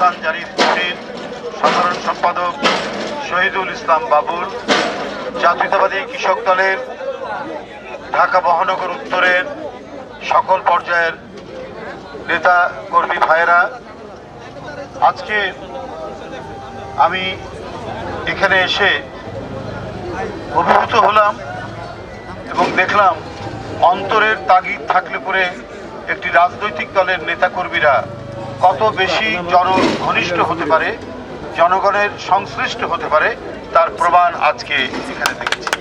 আহসান জারিফ উদ্দিন সাধারণ সম্পাদক শহীদুল ইসলাম বাবুর জাতীয়তাবাদী কৃষক দলের ঢাকা মহানগর উত্তরের সকল পর্যায়ের নেতা কর্মী ভাইয়েরা। আজকে আমি এখানে এসে অভিভূত হলাম এবং দেখলাম অন্তরের তাগিদ থাকলে পরে একটি রাজনৈতিক দলের নেতাকর্মীরা কত বেশি জনঘনিষ্ঠ হতে পারে, জনগণের সংশ্লিষ্ট হতে পারে, তার প্রমাণ আজকে এখানে দেখেছি।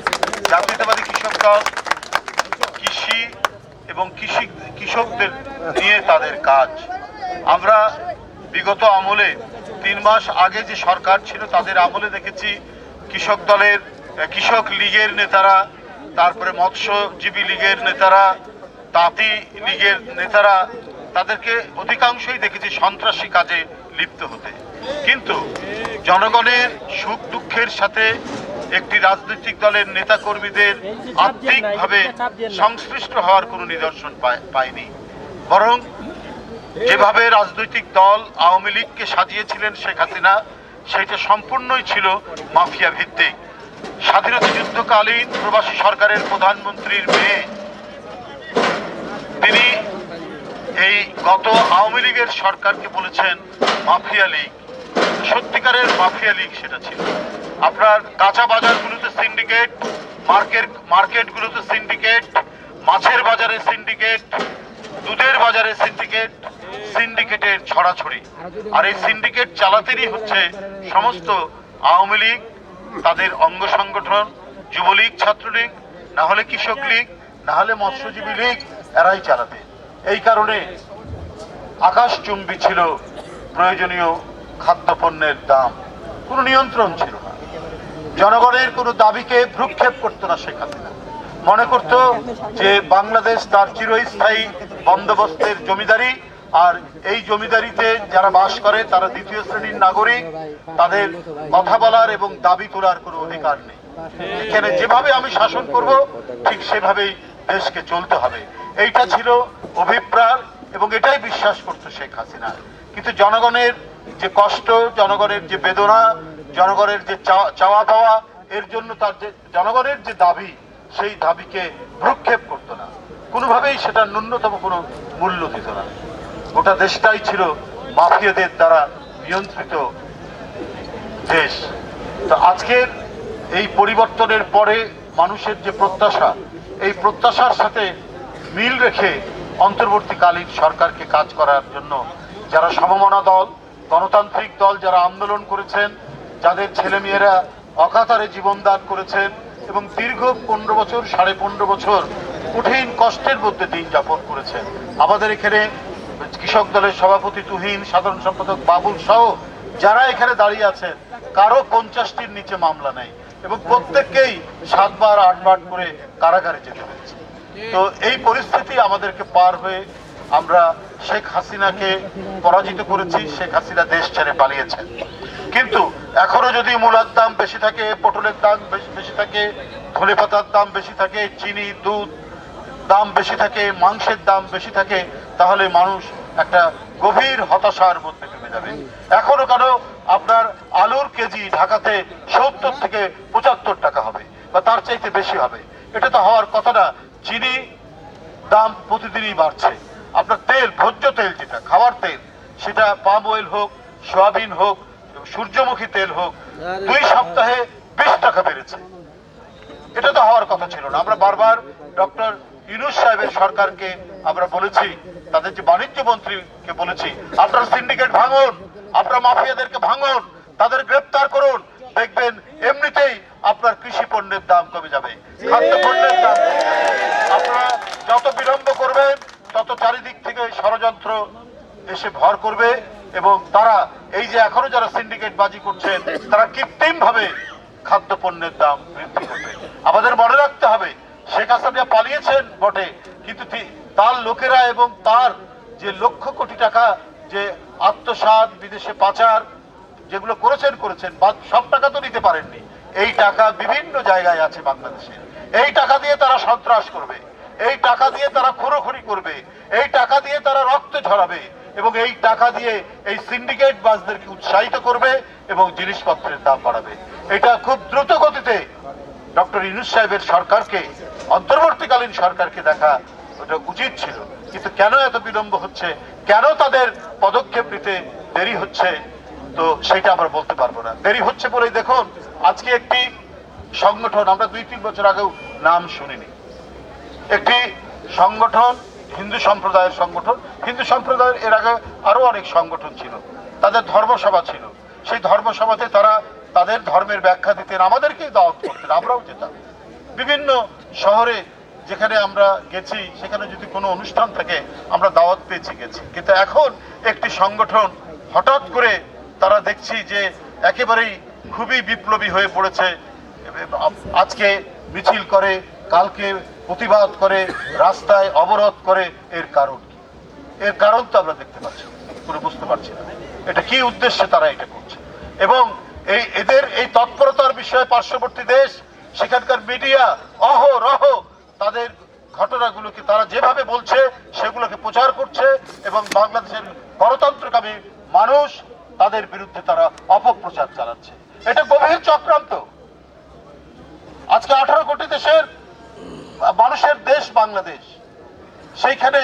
জাতীয়তাবাদী কৃষক দল, কৃষি এবং কৃষি কৃষকদের নিয়ে তাদের কাজ। আমরা বিগত আমলে তিন মাস আগে যে সরকার ছিল, তাদের আমলে দেখেছি কৃষক দলের, কৃষক লীগের নেতারা, তারপরে মৎস্যজীবী লীগের নেতারা, তাঁতি লীগের নেতারা তাদেরকে অধিকাংশই দেখেছি সন্ত্রাসী কাজে লিপ্ত হতে। কিন্তু জনগণের সুখ দুঃখের সাথে একটি রাজনৈতিক দলের নেতাকর্মীদের আত্মিকভাবে সংশ্লিষ্ট হওয়ার কোনো নিদর্শন পায়নি। বরং যেভাবে রাজনৈতিক দল আওয়ামী লীগকে সাজিয়েছিলেন শেখ হাসিনা, সেটা সম্পূর্ণই ছিল মাফিয়া ভিত্তিক। স্বাধীনতা যুদ্ধকালীন প্রবাসী সরকারের প্রধানমন্ত্রীর মেয়ে, তিনি এই গত আওয়ামী লীগের সরকারকে বলেছেন মাফিয়া লীগ। সত্যিকারের মাফিয়া লীগ সেটা ছিল। আপনার কাঁচা বাজারগুলোতে সিন্ডিকেট মার্কেট, মার্কেটগুলোতে সিন্ডিকেট মাছের বাজারে সিন্ডিকেট দুধের বাজারে সিন্ডিকেট সিন্ডিকেটের ছড়াছড়ি। আর এই সিন্ডিকেট চালাতেরই হচ্ছে সমস্ত আওয়ামী লীগ, তাদের অঙ্গ সংগঠন, যুবলীগ, ছাত্রলীগ, না হলে কৃষক লীগ, না হলে মৎস্যজীবী লীগ, এরাই চালাবে। এই কারণে আকাশচুম্বী ছিল প্রয়োজনীয় খাদ্যপণ্যের দাম। কোনো নিয়ন্ত্রণ ছিল না। জনগণের কোনো দাবিকে ভ্রুক্ষেপ করতো না হাসিনা। মনে করত যে বাংলাদেশ তার চিরস্থায়ী বন্দোবস্তের জমিদারি, আর এই জমিদারিতে যারা বাস করে, তারা দ্বিতীয় শ্রেণির নাগরিক, তাদের কথা বলার এবং দাবি তোলার কোনো অধিকার নেই। এখানে যেভাবে আমি শাসন করব, ঠিক সেভাবেই দেশকে চলতে হবে। এইটা ছিল অভিপ্রায় এবং এটাই বিশ্বাস করতো শেখ হাসিনা। কিন্তু জনগণের যে কষ্ট, জনগণের যে বেদনা, জনগণের যে চাওয়া পাওয়া, এর জন্য তার যে, জনগণের যে দাবি, সেই দাবিকে ভ্রুক্ষেপ করতো না। কোনোভাবেই সেটা ন্যূনতম কোনো মূল্য দিত না। গোটা দেশটাই ছিল মাফিয়াদের দ্বারা নিয়ন্ত্রিত দেশ। তো আজকের এই পরিবর্তনের পরে মানুষের যে প্রত্যাশা এই প্রত্যাশার সাথে মিল রেখে অন্তর্বর্তীকালীন সরকারকে কাজ করার জন্য যারা সমমনা দল, গণতান্ত্রিক দল যারা আন্দোলন করেছেন, যাদের ছেলেমেয়েরা অকাতারে জীবনদান করেছেন এবং দীর্ঘ পনেরো বছর, সাড়ে পনেরো বছর কঠিন কষ্টের মধ্যে দিন যাপন করেছেন। আমাদের এখানে কৃষক দলের সভাপতি তুহিন, সাধারণ সম্পাদক বাবুল সহ যারা এখানে দাঁড়িয়ে আছেন, কারও পঞ্চাশটির নিচে মামলা নেই। এবং প্রত্যেককেই সাতবার, আটবার করে কারাগারে যেতে হয়েছে। তো এই পরিস্থিতি আমাদেরকে পার হয়ে আমরা শেখ হাসিনাকে পরাজিত করেছি, শেখ হাসিনা দেশ ছেড়ে পালিয়েছেন। কিন্তু এখনও যদি মূলার দাম বেশি থাকে, পটলের দাম বেশি থাকে, ধনে পাতার দাম বেশি থাকে, চিনি, দুধ দাম বেশি থাকে, মাংসের দাম বেশি থাকে, তাহলে মানুষ একটা গভীর হতাশার মধ্যে যাবে। এখনও কেন আপনার আলুর কেজি ঢাকাতে সত্তর থেকে পঁচাত্তর টাকা হবে, বা তার চাইতে বেশি হবে। এটা তো হওয়ার কথা না, চিনি দাম প্রতিদিনই বাড়ছে। আপনার তেল, ভোজ্য তেল যেটা, খাওয়ার তেল, সেটা পাম অয়েল হোক, সয়াবিন হোক, সূর্যমুখী তেল হোক, দুই সপ্তাহে বিশ টাকা বেড়েছে। এটা তো হওয়ার কথা ছিল না। আমরা বারবার ডক্টর ইউনুস সাহেবের সরকারকে আমরা বলেছি, তাদের যে বাণিজ্য মন্ত্রীকে বলেছি, আপনার সিন্ডিকেট ভাঙুন, আপনার মাফিয়াদেরকে ভাঙুন, তাদের গ্রেপ্তার করুন, দেখবেন এমনিতেই আপনার কৃষি পণ্যের দাম কমে যাবে, খাদ্য পণ্যের দাম আপনারা যত বিলম্ব করবেন, তত চারিদিক থেকে ষড়যন্ত্র এসে ভর করবে এবং তারা, এই যে এখনও যারা সিন্ডিকেট বাজি করছেন, তারা কৃত্রিম ভাবে খাদ্য পণ্যের দাম বৃদ্ধি করবে। আমাদের মনে রাখতে হবে, শেখ হাসিনা পালিয়েছেন বটে, কিন্তু তার লোকেরা এবং তার যে লক্ষ কোটি টাকা যে আত্মসাৎ, বিদেশে পাচার যেগুলো করেছেন করেছেন সব টাকা তো নিতে পারেননি। এই টাকা বিভিন্ন জায়গায় আছে বাংলাদেশে। এই টাকা দিয়ে তারা সন্ত্রাস করবে। এই টাকা দিয়ে তারা খোরখড়ি করবে। এই টাকা দিয়ে তারা রক্ত ঝরাবে এবং এই টাকা দিয়ে এই সিন্ডিকেট বাসদেরকে উৎসাহিত করবে এবং জিনিসপত্রের দাম বাড়াবে। এটা খুব দ্রুত গতিতে ডক্টর ইনুস সাহেবের সরকারকে, অন্তর্বর্তীকালীন সরকারকে দেখা ওটা উচিত ছিল। কিন্তু কেন এত বিলম্ব হচ্ছে? কেন তাদের পদক্ষেপ নিতে দেরি হচ্ছে? তো সেটা আমরা বলতে পারব না। দেরি হচ্ছে বলেই দেখুন, আজকে একটি সংগঠন, আমরা দুই তিন বছর আগেও নাম শুনিনি। একটি সংগঠন, হিন্দু সম্প্রদায়ের সংগঠন। হিন্দু সম্প্রদায়ের এর আগে আরও অনেক সংগঠন ছিল। তাদের ধর্মসভা ছিল। সেই ধর্মসভাতে তারা তাদের ধর্মের ব্যাখ্যা দিতেন, আমাদেরকেই দাওয়াত করতেন, আমরাও যেতাম। বিভিন্ন শহরে যেখানে আমরা গেছি, সেখানে যদি কোনো অনুষ্ঠান থাকে, আমরা দাওয়াত পেয়েছি গেছি। কিন্তু এখন একটি সংগঠন হঠাৎ করে তারা দেখছি যে একেবারেই খুবই বিপ্লবী হয়ে পড়েছে। আজকে মিছিল করে, কালকে প্রতিবাদ করে, রাস্তায় অবরোধ করে, এর কারণ কি? এর কারণ তো আমরা দেখতে পাচ্ছি পুরো বুঝতে পারছি না। এটা কি উদ্দেশ্যে তারা এটা করছে? এবং এই এদের এই তৎপরতার বিষয়ে পার্শ্ববর্তী দেশ, সেখানকার মিডিয়া অহরহ তাদের ঘটনাগুলোকে তারা যেভাবে বলছে, সেগুলোকে প্রচার করছে এবং বাংলাদেশের গণতন্ত্রকামী মানুষ তাদের বিরুদ্ধে তারা অপপ্রচার চালাচ্ছে। এটা গভীর চক্রান্ত। আজকে আঠারো কোটি দেশের মানুষের দেশ বাংলাদেশ। সেইখানে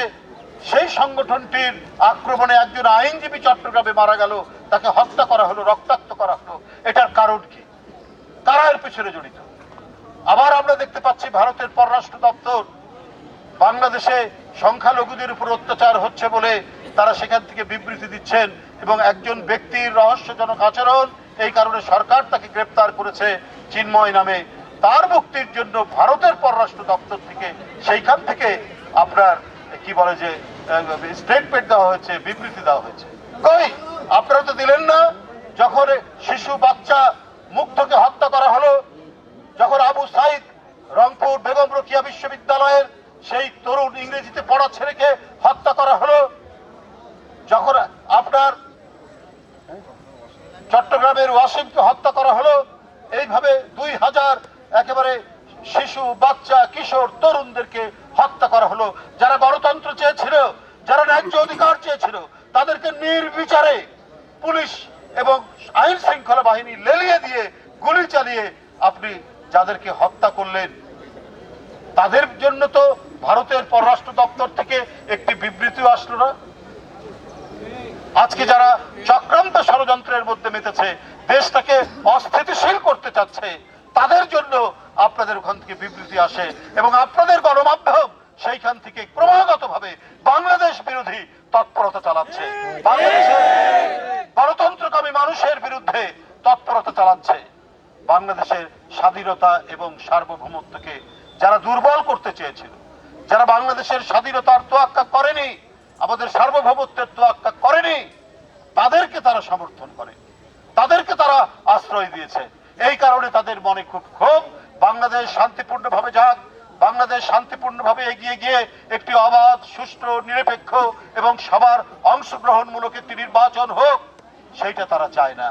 সেই সংগঠনটির আক্রমণে একজন আইনজীবী চট্টগ্রামে মারা গেল, তাকে হত্যা করা হলো, রক্তাক্ত করা হলো। এটার কারণ কি? কারা এর পিছনে জড়িত? আবার আমরা দেখতে পাচ্ছি ভারতের পররাষ্ট্র দপ্তর বাংলাদেশে সংখ্যালঘুদের উপর অত্যাচার হচ্ছে বলে তারা সেখান থেকে বিবৃতি দিচ্ছেন এবং একজন ব্যক্তির রহস্যজনক আচরণ এই কারণে সরকার তাকে গ্রেপ্তার করেছে চিন্ময় নামে। তার মুক্তির জন্য ভারতের পররাষ্ট্র দপ্তর থেকে সেইখান থেকে আপনার, কি বলে যে স্টেটমেন্ট দেওয়া হয়েছে, বিবৃতি দেওয়া হয়েছে। আপনারা তো দিলেন না যখন শিশু বাচ্চা মুগ্ধকে হত্যা করা হলো যখন আবু সাইদ রংপুর বেগম রোকিয়া বিশ্ববিদ্যালয়ের সেই তরুণ ইংরেজিতে পড়া ছেলেকে হত্যা করা হলো। যখন আপনার চট্টগ্রামের ওয়াসিমকে হত্যা করা হলো, এইভাবে দুই হাজার একেবারে শিশু, বাচ্চা, কিশোর, তরুণদেরকে হত্যা করা হলো। যারা গণতন্ত্র চেয়েছিল, যারা ন্যায্য অধিকার চেয়েছিল, তাদেরকে নির্বিচারে পুলিশ এবং আইন শৃঙ্খলা বাহিনী লেলিয়ে দিয়ে, গুলি চালিয়ে আপনি যাদেরকে হত্যা করলেন তাদের জন্য তো ভারতের পররাষ্ট্র দপ্তর থেকে একটি বিবৃতিও আসলো না। আজকে যারা চক্রান্ত ষড়যন্ত্রের মধ্যে মেতেছে, দেশটাকে অস্থিতিশীল করতে চাচ্ছে, তাদের জন্য আপনাদের ওখান থেকে বিবৃতি আসে এবং আপনাদের গণমাধ্যম সেইখান থেকে ক্রমাগত ভাবে বাংলাদেশ বিরোধী তৎপরতা চালাচ্ছে। গণতন্ত্রকামী মানুষের বিরুদ্ধে তৎপরতা চালাচ্ছে। বাংলাদেশের স্বাধীনতা এবং সার্বভৌমত্বকে যারা দুর্বল করতে চেয়েছিল, যারা বাংলাদেশের স্বাধীনতার তোয়াক্কা করেনি, আমাদের সার্বভৌমত্বের তোয়াক্কা করেনি, তাদেরকে তারা সমর্থন করে, তাদেরকে তারা আশ্রয় দিয়েছে। এই কারণে তাদের মনে খুব ক্ষোভ। বাংলাদেশ শান্তিপূর্ণভাবে যাক, বাংলাদেশ শান্তিপূর্ণভাবে এগিয়ে গিয়ে একটি অবাধ, সুষ্ঠু, নিরপেক্ষ এবং সবার অংশগ্রহণমূলক একটি নির্বাচন হোক, সেইটা তারা চায় না।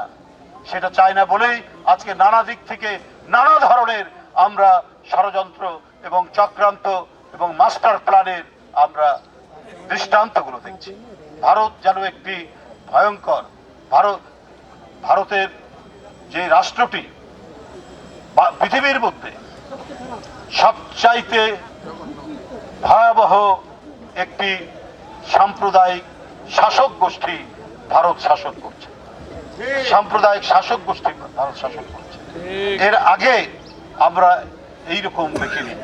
সেটা চায় না বলেই আজকে নানা দিক থেকে নানা ধরনের আমরা ষড়যন্ত্র এবং চক্রান্ত এবং মাস্টার প্ল্যানের আমরা দৃষ্টান্তগুলো দেখছি। ভারত যেন একটি ভয়ঙ্কর ভারত, ভারতের যে রাষ্ট্রটি পৃথিবীর মধ্যে সবচাইতে ভয়াবহ একটি সাম্প্রদায়িক শাসক গোষ্ঠী ভারত শাসন করছে। সাম্প্রদায়িক শাসক গোষ্ঠী ভারত শাসন করছে। এর আগে আমরা এইরকম দেখিনি।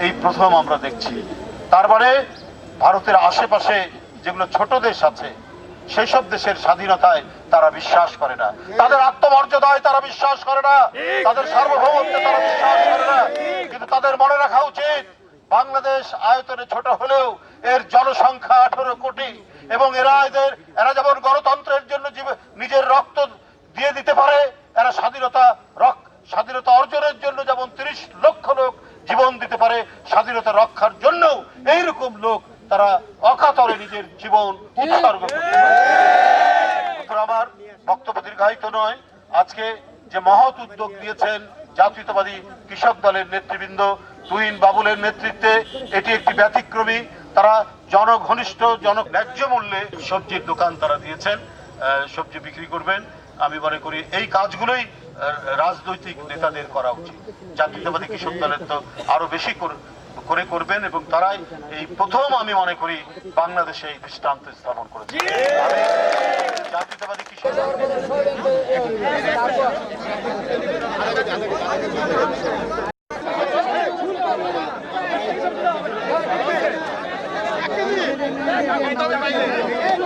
এই প্রথম আমরা দেখছি। তার মানে ভারতের আশেপাশে যেগুলো ছোট দেশ আছে সেই সব দেশের স্বাধীনতায় তারা বিশ্বাস করে না। তাদের আত্মমর্যাদায় তারা বিশ্বাস করে না। তাদের সার্বভৌমত্বে তারা বিশ্বাস করে না। কিন্তু তাদের মনে রাখা উচিত, বাংলাদেশ আয়তনে ছোট হলেও এর জনসংখ্যা আঠারো কোটি এবং এরা এদের, এরা যেমন গণতন্ত্রের জন্য নিজের রক্ত দিয়ে দিতে পারে, এরা স্বাধীনতা রক- স্বাধীনতা অর্জনের জন্য যেমন তিরিশ লক্ষ লোক জীবন দিতে পারে, স্বাধীনতা রক্ষার জন্য এইরকম লোক তারা অকাতরে নিজের জীবন উৎসর্গ। আমার বক্তব্য দীর্ঘায়িত নয় আজকে যে মহৎ উদ্যোগ নিয়েছেন জাতীয়তাবাদী কৃষক দলের নেতৃবৃন্দ তুহিন বাবুলের নেতৃত্বে, এটি একটি ব্যতিক্রমী, তারা জনঘনিষ্ঠ, জন ন্যায্য মূল্যে সবজির দোকান তারা দিয়েছেন সবজি বিক্রি করবেন আমি মনে করি এই কাজগুলোই রাজনৈতিক নেতাদের করা উচিত। জাতীয়তাবাদী কৃষক দলের তো আরও বেশি কর- করে করবেন এবং তারাই এই প্রথম আমি মনে করি বাংলাদেশে এই দৃষ্টান্ত স্থাপন করেছে। জাতীয়তাবাদী কৃষক